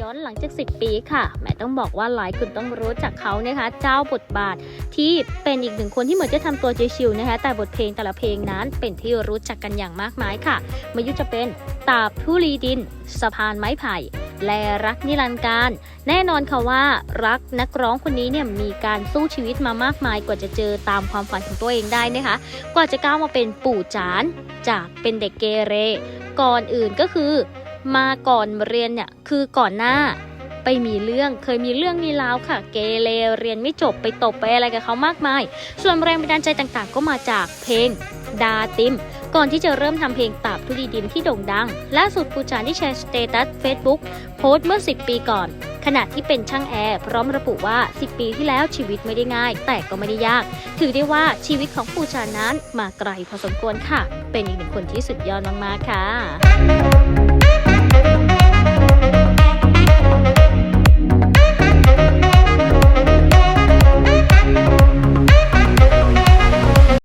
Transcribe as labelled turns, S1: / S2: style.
S1: ย้อนหลังจาก 10 ปีค่ะแหมต้องบอกว่าหลายคนต้องรู้จักเขานะคะ เจ้าบทบาทที่เป็นอีกหนึ่งคนที่เหมือนจะทำตัวชิวๆนะคะ แต่บทเพลงแต่ละเพลงนั้นเป็นที่รู้จักกันอย่างมากมายค่ะไม่ว่าจะเป็นตาบทุลีดิน สะพานไม้ไผ่และรักนิรันดร์การ แน่นอนค่ะว่ารักนักร้องคนนี้เนี่ยมีการสู้ชีวิตมามากมายกว่าจะเจอตามความฝันของตัวเองได้นะคะ กว่าจะก้าวมาเป็นปู่จานจากเป็นเด็กเกเร ก่อนอื่นก็คือ มาก่อนเรียนเนี่ยคือก่อนหน้าไปมีเรื่องเคยมีเรื่องมีราวค่ะ เกเรเรียนไม่จบไปตบไปอะไรกับเขามากมาย ส่วนแรงบันดาลใจต่างๆ ก็มาจากเพลงดาติม ก่อนที่จะเริ่มทำเพลงตาบทุลีดินที่โด่งดังล่าสุดปูจานที่แชร์สเตตัส Facebook โพสต์เมื่อ 10 ปีก่อน ขณะที่เป็นช่างแอร์พร้อมระบุว่า 10 ปีที่แล้วชีวิตไม่ได้ง่าย แต่ก็ไม่ได้ยาก ถือได้ว่าชีวิตของปูจานั้นมาไกลพอสมควรค่ะ เป็นอีกหนึ่งคนที่สุดยอดมากๆค่ะ